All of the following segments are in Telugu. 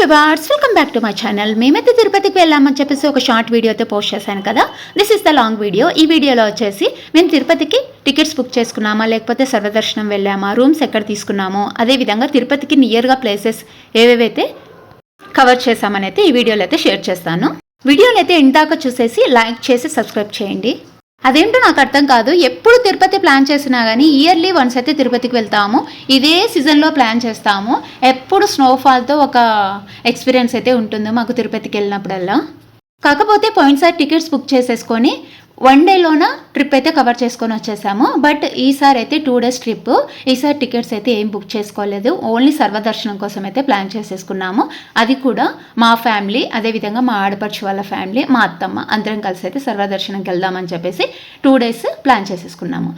Viewers welcome back to my channel మేమైతే తిరుపతికి వెళ్ళామని చెప్పేసి ఒక షార్ట్ వీడియో అయితే పోస్ట్ చేశాను కదా. This is the long video ఈ వీడియోలో వచ్చేసి మేము తిరుపతికి టికెట్స్ బుక్ చేసుకున్నామా లేకపోతే సర్వదర్శనం వెళ్ళామా రూమ్స్ ఎక్కడ తీసుకున్నామో అదేవిధంగా తిరుపతికి నియర్గా ప్లేసెస్ ఏవేవైతే కవర్ చేశామని అయితే ఈ వీడియోలో అయితే షేర్ చేస్తాను. వీడియోని అయితే ఇందాక చూసేసి లైక్ చేసి సబ్స్క్రైబ్ చేయండి. అదేంటో నాకు అర్థం కాదు. ఎప్పుడు తిరుపతి ప్లాన్ చేసినా కానీ ఇయర్లీ వన్స్ అయితే తిరుపతికి వెళ్తాము. ఇదే సీజన్లో ప్లాన్ చేస్తాము. ఎప్పుడు స్నోఫాల్తో ఒక ఎక్స్పీరియన్స్ అయితే ఉంటుంది మాకు తిరుపతికి వెళ్ళినప్పుడల్లా. కాకపోతే పోయినసారి టికెట్స్ బుక్ చేసేసుకొని వన్ డేలోన ట్రిప్ అయితే కవర్ చేసుకొని వచ్చేసాము. బట్ ఈసారి అయితే టూ డేస్ ట్రిప్. ఈసారి టికెట్స్ అయితే ఏం బుక్ చేసుకోలేదు. ఓన్లీ సర్వదర్శనం కోసం అయితే ప్లాన్ చేసేసుకున్నాము. అది కూడా మా ఫ్యామిలీ అదేవిధంగా మా ఆడపడుచు వాళ్ళ ఫ్యామిలీ మా అత్తమ్మ అందరం కలిసి అయితే సర్వదర్శనంకి వెళ్దామని చెప్పేసి టూ డేస్ ప్లాన్ చేసేసుకున్నాము.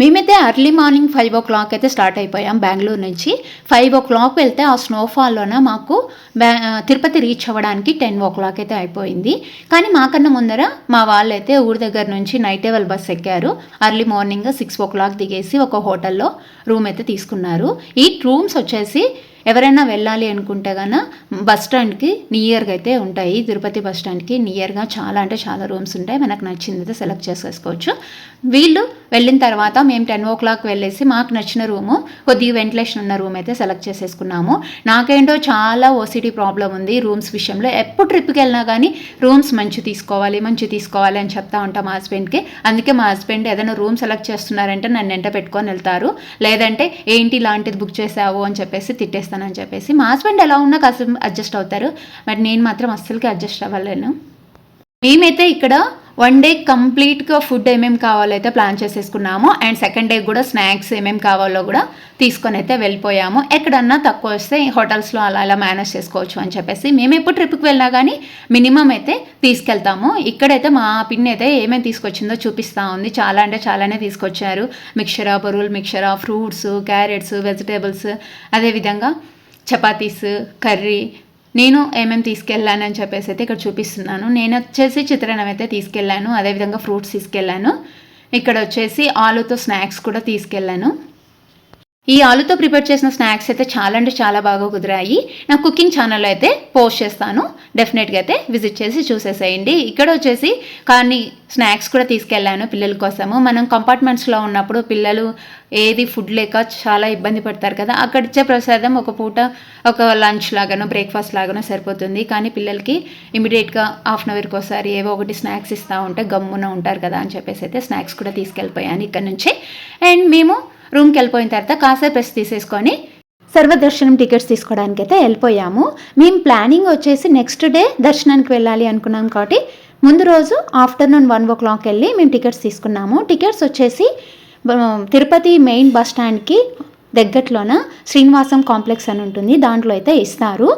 మేమైతే early morning five o'clock అయితే స్టార్ట్ అయిపోయాం బెంగళూరు నుంచి. ఫైవ్ ఓ క్లాక్ వెళ్తే ఆ స్నోఫాల్లోన మాకు బ్యా తిరుపతి రీచ్ అవ్వడానికి టెన్ ఓ క్లాక్ అయితే అయిపోయింది. కానీ మాకన్నా ముందర మా వాళ్ళైతే ఊరి దగ్గర నుంచి నైట్ ఎవల్ బస్ ఎక్కారు. Early morning six o'clock దిగేసి ఒక హోటల్లో రూమ్ అయితే తీసుకున్నారు. ఈ రూమ్స్ వచ్చేసి ఎవరైనా వెళ్ళాలి అనుకుంటే కన్నా బస్ స్టాండ్కి నియర్గా అయితే ఉంటాయి. తిరుపతి బస్ స్టాండ్కి నియర్గా చాలా అంటే చాలా రూమ్స్ ఉంటాయి. మనకు నచ్చింది అయితే సెలెక్ట్ చేసేసుకోవచ్చు. వీళ్ళు వెళ్ళిన తర్వాత మేము టెన్ ఓ క్లాక్ వెళ్ళేసి మాకు నచ్చిన రూము కొద్దిగా వెంటిలేషన్ ఉన్న రూమ్ అయితే సెలెక్ట్ చేసేసుకున్నాము. నాకేంటో చాలా ఓసిటీ ప్రాబ్లం ఉంది రూమ్స్ విషయంలో. ఎప్పుడు ట్రిప్కి వెళ్ళినా కానీ రూమ్స్ మంచి తీసుకోవాలి మంచి తీసుకోవాలి అని చెప్తా ఉంటాం మా హస్బెండ్కి. అందుకే మా హస్బెండ్ ఏదైనా రూమ్ సెలెక్ట్ చేస్తున్నారంటే నన్ను ఎంట పెట్టుకొని వెళ్తారు. లేదంటే ఏంటి ఇలాంటిది బుక్ చేసావు అని చెప్పేసి చేస్తానని చెప్పేసి మా హస్బెండ్ ఎలా ఉన్నా కాస్త అడ్జస్ట్ అవుతారు. బట్ నేను మాత్రం అస్సలకి అడ్జస్ట్ అవ్వలేను. మేమైతే ఇక్కడ వన్ డే కంప్లీట్గా ఫుడ్ ఏమేమి కావాలో అయితే ప్లాన్ చేసేసుకున్నాము అండ్ సెకండ్ డే కూడా స్నాక్స్ ఏమేమి కావాలో కూడా తీసుకొని అయితే వెళ్ళిపోయాము. ఎక్కడన్నా తక్కువ వస్తే హోటల్స్లో అలా అలా మేనేజ్ చేసుకోవచ్చు అని చెప్పేసి మేము ఎప్పుడు ట్రిప్కి వెళ్ళినా కానీ మినిమం అయితే తీసుకెళ్తాము. ఇక్కడైతే మా పిన్ని అయితే ఏమేమి తీసుకొచ్చిందో చూపిస్తూ ఉంది. చాలా అంటే చాలానే తీసుకొచ్చారు. మిక్చరా బొరువులు మిక్చరా ఫ్రూట్స్ క్యారెట్స్ వెజిటేబుల్స్ అదేవిధంగా చపాతీస్ కర్రీ నేను ఏమేమి తీసుకెళ్ళానని చెప్పేసి అయితే ఇక్కడ చూపిస్తున్నాను. నేను వచ్చేసి చిత్రాన్నం అయితే తీసుకెళ్ళాను. అదేవిధంగా ఫ్రూట్స్ తీసుకెళ్ళాను. ఇక్కడ వచ్చేసి ఆలుతో స్నాక్స్ కూడా తీసుకెళ్ళాను. ఈ ఆలుతో ప్రిపేర్ చేసిన స్నాక్స్ అయితే చాలా అంటే చాలా బాగా కుదిరాయి. నా కుకింగ్ ఛానల్లో అయితే పోస్ట్ చేస్తాను. డెఫినెట్గా అయితే విజిట్ చేసి చూసేసేయండి. ఇక్కడ వచ్చేసి కానీ స్నాక్స్ కూడా తీసుకెళ్ళాను పిల్లల కోసము. మనం కంపార్ట్మెంట్స్లో ఉన్నప్పుడు పిల్లలు ఏది ఫుడ్ లేక చాలా ఇబ్బంది పడతారు కదా. అక్కడ ఇచ్చే ప్రసాదం ఒక పూట ఒక లంచ్ లాగానో బ్రేక్ఫాస్ట్ లాగానో సరిపోతుంది. కానీ పిల్లలకి ఇమీడియట్గా హాఫ్ అన్ అవర్కి ఒకసారి ఏవో ఒకటి స్నాక్స్ ఇస్తూ ఉంటే గమ్మున ఉంటారు కదా అని చెప్పేసి అయితే స్నాక్స్ కూడా తీసుకెళ్ళిపోయాను ఇక్కడ నుంచి. అండ్ మేము రూమ్కి వెళ్ళిపోయిన తర్వాత కాసేపు రెస్ట్ తీసేసుకొని సర్వదర్శనం టికెట్స్ తీసుకోవడానికి అయితే వెళ్ళిపోయాము. మేము ప్లానింగ్ వచ్చేసి నెక్స్ట్ డే దర్శనానికి వెళ్ళాలి అనుకున్నాం కాబట్టి ముందు రోజు ఆఫ్టర్నూన్ వన్ ఓ క్లాక్ వెళ్ళి మేము టికెట్స్ తీసుకున్నాము. టికెట్స్ వచ్చేసి తిరుపతి మెయిన్ బస్ స్టాండ్కి దగ్గరలోన శ్రీనివాసం కాంప్లెక్స్ అని ఉంటుంది. దాంట్లో అయితే ఇస్తారు.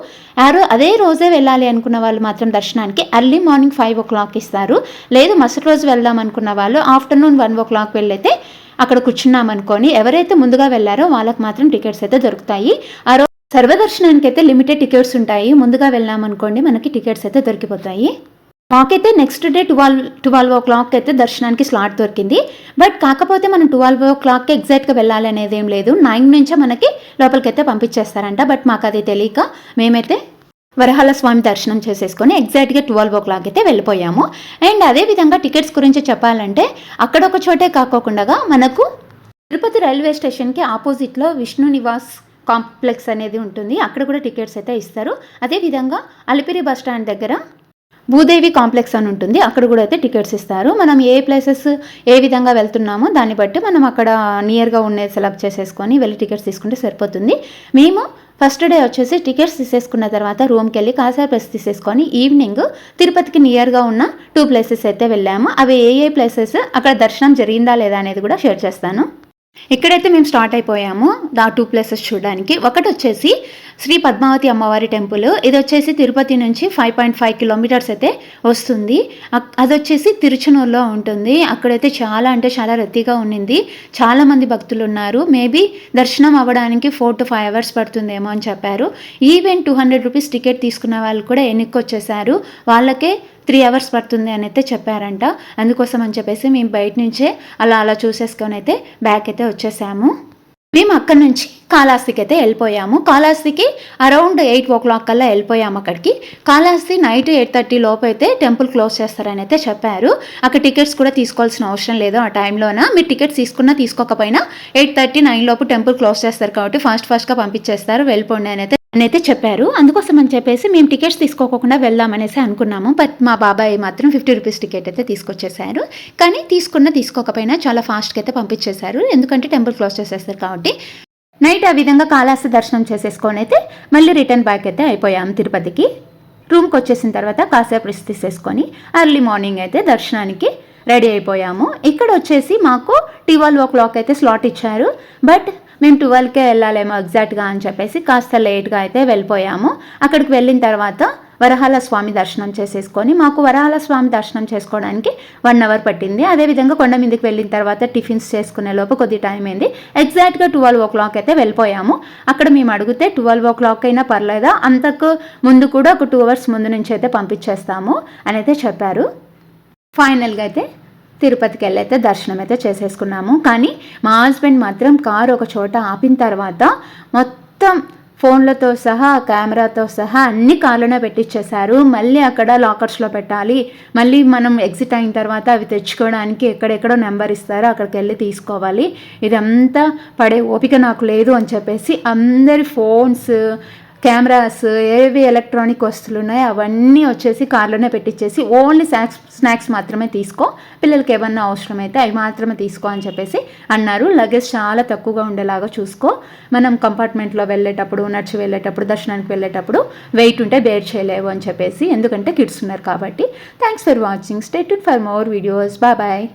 ఆ అదే రోజే వెళ్ళాలి అనుకున్న వాళ్ళు మాత్రం దర్శనానికి early morning five o'clock ఇస్తారు. లేదు మరుసటి రోజు వెళ్దాం అనుకున్న వాళ్ళు ఆఫ్టర్నూన్ వన్ ఓ క్లాక్ వెళ్ళైతే అక్కడ కూర్చున్నామనుకొని ఎవరైతే ముందుగా వెళ్ళారో వాళ్ళకి మాత్రం టికెట్స్ అయితే దొరుకుతాయి. ఆ రోజు సర్వదర్శనానికి అయితే లిమిటెడ్ టికెట్స్ ఉంటాయి. ముందుగా వెళ్ళామనుకోండి మనకి టికెట్స్ అయితే దొరికిపోతాయి. మాకైతే next day twelve twelve o'clock అయితే దర్శనానికి స్లాట్ దొరికింది. బట్ కాకపోతే మనం ట్వెల్వ్ ఓ క్లాక్కి ఎగ్జాక్ట్గా వెళ్ళాలి అనేది ఏం లేదు. నైన్ నుంచే మనకి లోపలికి అయితే పంపించేస్తారంట. బట్ మాకు అది తెలియక మేమైతే వరహాల స్వామి దర్శనం చేసేసుకొని ఎగ్జాక్ట్గా ట్వెల్వ్ ఓ క్లాక్ అయితే వెళ్ళిపోయాము. అండ్ అదేవిధంగా టికెట్స్ గురించి చెప్పాలంటే అక్కడ ఒక చోటే కాకోకుండా మనకు తిరుపతి రైల్వే స్టేషన్కి ఆపోజిట్లో విష్ణు నివాస్ కాంప్లెక్స్ అనేది ఉంటుంది. అక్కడ కూడా టికెట్స్ అయితే ఇస్తారు. అదేవిధంగా అలిపిరి బస్ స్టాండ్ దగ్గర భూదేవి కాంప్లెక్స్ అని ఉంటుంది. అక్కడ కూడా అయితే టికెట్స్ ఇస్తారు. మనం ఏ ప్లేసెస్ ఏ విధంగా వెళ్తున్నామో దాన్ని బట్టి మనం అక్కడ నియర్గా ఉండేది సెలెక్ట్ చేసేసుకొని వెళ్ళి టికెట్స్ తీసుకుంటే సరిపోతుంది. మేము ఫస్ట్ డే వచ్చేసి టికెట్స్ తీసేసుకున్న తర్వాత రూమ్కి వెళ్ళి కాసేపు రెస్ట్ తీసేసుకొని ఈవినింగ్ తిరుపతికి నియర్గా ఉన్న టూ ప్లేసెస్ అయితే వెళ్ళాము. అవి ఏ ఏ ప్లేసెస్? అక్కడ దర్శనం జరిగిందా లేదా అనేది కూడా షేర్ చేస్తాను. ఇక్కడైతే మేము స్టార్ట్ అయిపోయాము. దా టూ ప్లేసెస్ చూడడానికి. ఒకటి వచ్చేసి శ్రీ పద్మావతి అమ్మవారి టెంపుల్. ఇది వచ్చేసి తిరుపతి నుంచి ఫైవ్ పాయింట్ ఫైవ్ కిలోమీటర్స్ అయితే వస్తుంది. అది వచ్చేసి తిరుచనూరులో ఉంటుంది. అక్కడైతే చాలా అంటే చాలా రద్దీగా ఉండింది చాలామంది భక్తులు ఉన్నారు. మేబీ దర్శనం అవ్వడానికి ఫోర్ టు ఫైవ్ అవర్స్ పడుతుందేమో అని చెప్పారు. Even two hundred rupees ticket తీసుకున్న వాళ్ళు కూడా ఎన్నికొచ్చేసారు వచ్చేసారు వాళ్ళకే త్రీ అవర్స్ పడుతుంది అని అయితే చెప్పారంట. అందుకోసం అని చెప్పేసి మేము బయట నుంచే అలా అలా చూసేసుకొని అయితే బ్యాక్ అయితే వచ్చేసాము. మేము అక్కడి నుంచి కాళహస్తికి అయితే వెళ్ళిపోయాము. కాళహస్తికి అరౌండ్ ఎయిట్ ఓ క్లాక్ కల్లా వెళ్ళిపోయాము అక్కడికి. కాళహస్తి నైట్ ఎయిట్ థర్టీ లోపు అయితే టెంపుల్ క్లోజ్ చేస్తారని అయితే చెప్పారు. అక్కడ టికెట్స్ కూడా తీసుకోవాల్సిన అవసరం లేదు ఆ టైంలోన మీరు టికెట్స్ తీసుకున్నా తీసుకోకపోయినా ఎయిట్ థర్టీ నైన్ లోపు టెంపుల్ క్లోజ్ చేస్తారు కాబట్టి ఫాస్ట్ ఫాస్ట్గా పంపించేస్తారు. వెళ్ళిపోండి అని అయితే అని అయితే చెప్పారు. అందుకోసం అని చెప్పేసి మేము టికెట్స్ తీసుకోకుండా వెళ్దామనేసి అనుకున్నాము. బట్ మా బాబాయ్ మాత్రం ఫిఫ్టీ రూపీస్ టికెట్ అయితే తీసుకొచ్చేసారు. కానీ తీసుకున్న తీసుకోకపోయినా చాలా ఫాస్ట్గా అయితే పంపించేశారు. ఎందుకంటే టెంపుల్ క్లోజ్ చేసేస్తారు కాబట్టి. నైట్ ఆ విధంగా కాళాస్తి దర్శనం చేసేసుకొని అయితే మళ్ళీ రిటర్న్ బ్యాక్ అయితే అయిపోయాము తిరుపతికి. రూమ్కి వచ్చేసిన తర్వాత కాసేపు రెస్ట్ తీసేసుకొని అర్లీ మార్నింగ్ అయితే దర్శనానికి రెడీ అయిపోయాము. ఇక్కడ వచ్చేసి మాకు ట్వెల్వ్ ఓ క్లాక్ అయితే స్లాట్ ఇచ్చారు. బట్ మేము ట్వెల్వ్కే వెళ్ళాలేమో ఎగ్జాక్ట్గా అని చెప్పేసి కాస్త లేట్గా అయితే వెళ్ళిపోయాము. అక్కడికి వెళ్ళిన తర్వాత వరహాల స్వామి దర్శనం చేసేసుకొని మాకు వరహాల స్వామి దర్శనం చేసుకోవడానికి వన్ అవర్ పట్టింది. అదేవిధంగా కొండ మీదకి వెళ్ళిన తర్వాత టిఫిన్స్ చేసుకునే లోపు కొద్ది టైం అయింది. ఎగ్జాక్ట్గా ట్వెల్వ్ ఓ క్లాక్ అయితే వెళ్ళిపోయాము. అక్కడ మేము అడిగితే ట్వెల్వ్ ఓ క్లాక్ అయినా పర్లేదా? అంతకు ముందు కూడా ఒక టూ అవర్స్ ముందు నుంచి అయితే పంపించేస్తాము అని అయితే చెప్పారు. ఫైనల్గా అయితే తిరుపతికి వెళ్ళైతే దర్శనం అయితే చేసేసుకున్నాము. కానీ మా హస్బెండ్ మాత్రం కారు ఒక చోట ఆపిన తర్వాత మొత్తం ఫోన్లతో సహా కెమెరాతో సహా అన్ని కార్లోనే పెట్టించేశారు మళ్ళీ అక్కడ లాకర్స్లో పెట్టాలి. మళ్ళీ మనం ఎగ్జిట్ అయిన తర్వాత అవి తెచ్చుకోవడానికి ఎక్కడెక్కడో నెంబర్ ఇస్తారో. అక్కడికి వెళ్ళి తీసుకోవాలి. ఇదంతా పడే ఓపిక నాకు లేదు అని చెప్పేసి అందరి ఫోన్స్ కెమెరాస్ ఏవి ఎలక్ట్రానిక్ వస్తువులు ఉన్నాయో అవన్నీ వచ్చేసి కార్లోనే పెట్టించేసి ఓన్లీ స్నాక్స్ స్నాక్స్ మాత్రమే తీసుకో. పిల్లలకి ఏమన్నా అవసరమైతే అవి మాత్రమే తీసుకో అని చెప్పేసి అన్నారు. లగేజ్ చాలా తక్కువగా ఉండేలాగా చూసుకో. మనం కంపార్ట్మెంట్లో వెళ్ళేటప్పుడు నడిచి వెళ్ళేటప్పుడు దర్శనానికి వెళ్ళేటప్పుడు వెయిట్ ఉంటే బేర్ చేయలేవు అని చెప్పేసి ఎందుకంటే కిడ్స్ ఉన్నారు కాబట్టి. Thanks for watching. State for more videos. Bye bye.